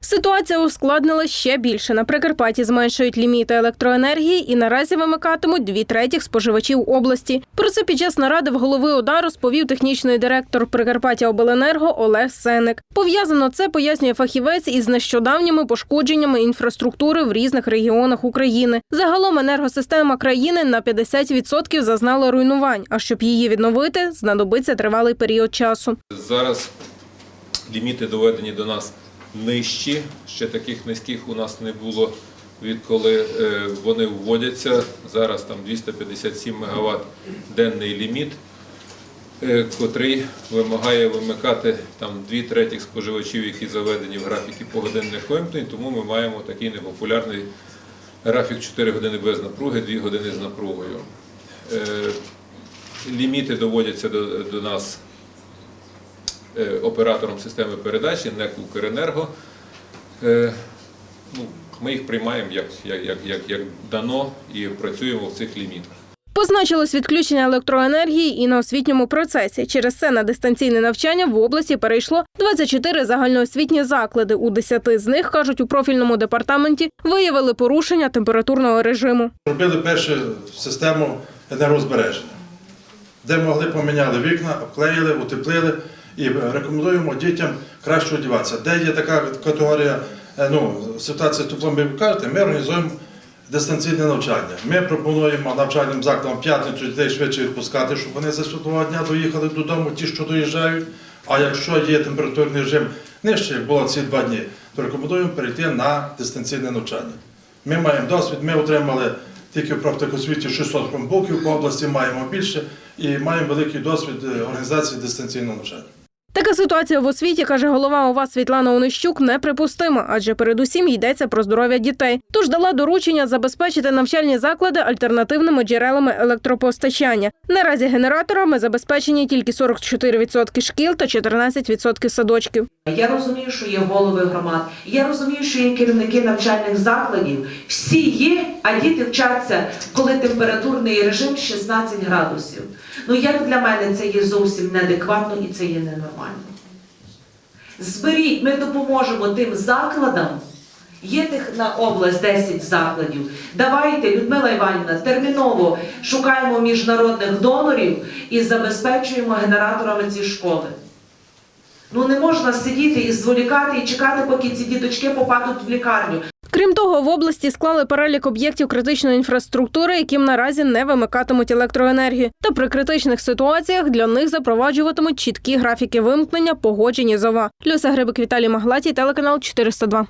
Ситуація ускладнила ще більше. На Прикарпатті зменшують ліміти електроенергії і наразі вимикатимуть дві третіх споживачів області. Про це під час наради в голови ОДА розповів технічний директор Прикарпаття Обленерго Олег Сеник. Пов'язано це пояснює фахівець із нещодавніми пошкодженнями інфраструктури в різних регіонах України. Загалом енергосистема країни на 50% зазнала руйнувань. А щоб її відновити, знадобиться тривалий період часу. Зараз ліміти доведені до нас нижчі. Ще таких низьких у нас не було відколи е, вони вводяться. Зараз там 257 МВт денний ліміт, е, котрий вимагає вимикати там дві третіх споживачів, які заведені в графіки погодинних вимкнень. Тому ми маємо такий непопулярний графік 4 години без напруги, 2 години з напругою. Е, Ліміти доводяться до, до нас оператором системи передачі, НЕК «Укренерго». Е, ну, Ми їх приймаємо як, як, як, як, як дано і працюємо в цих лімітах. Позначилось відключення електроенергії і на освітньому процесі. Через це на дистанційне навчання в області перейшло 24 загальноосвітні заклади. У 10 з них, кажуть, у профільному департаменті виявили порушення температурного режиму. Робили першу систему енергозбереження, де могли поміняли вікна, обклеїли, утеплили і рекомендуємо дітям краще одягатися. Де є така категорія е, ну, ситуація з теплом, ви кажете, ми організуємо дистанційне навчання. Ми пропонуємо навчальним закладам п'ятницю дітей швидше відпускати, щоб вони за світлого дня доїхали додому, ті, що доїжджають. А якщо є температурний режим нижче, як було ці два дні, то рекомендуємо перейти на дистанційне навчання. Ми маємо досвід, ми отримали тільки в профтехосвіті 600 хромбуків по області, маємо більше і маємо великий досвід е, організації дистанційного навчання. Така ситуація в освіті, каже голова ОВА Світлана Онищук, неприпустима, адже передусім йдеться про здоров'я дітей. Тож дала доручення забезпечити навчальні заклади альтернативними джерелами електропостачання. Наразі генераторами забезпечені тільки 44% шкіл та 14% садочків. Я розумію, що є голови громад, я розумію, що є керівники навчальних закладів. Всі є, а діти вчаться, коли температурний режим 16 градусів. Ну як для мене це є зовсім неадекватно і це є ненормально. Зберіть, ми допоможемо тим закладам. Є тих на область 10 закладів. Давайте, Людмила Іванівна, терміново шукаємо міжнародних донорів і забезпечуємо генераторами ці школи. Ну не можна сидіти і зволікати і чекати, поки ці діточки попадуть в лікарню. Крім того, в області склали перелік об'єктів критичної інфраструктури, яким наразі не вимикатимуть електроенергію. Та при критичних ситуаціях для них запроваджуватимуть чіткі графіки вимкнення, погоджені з ОВА. Люся Грибик, Віталій Маглатій, телеканал 402.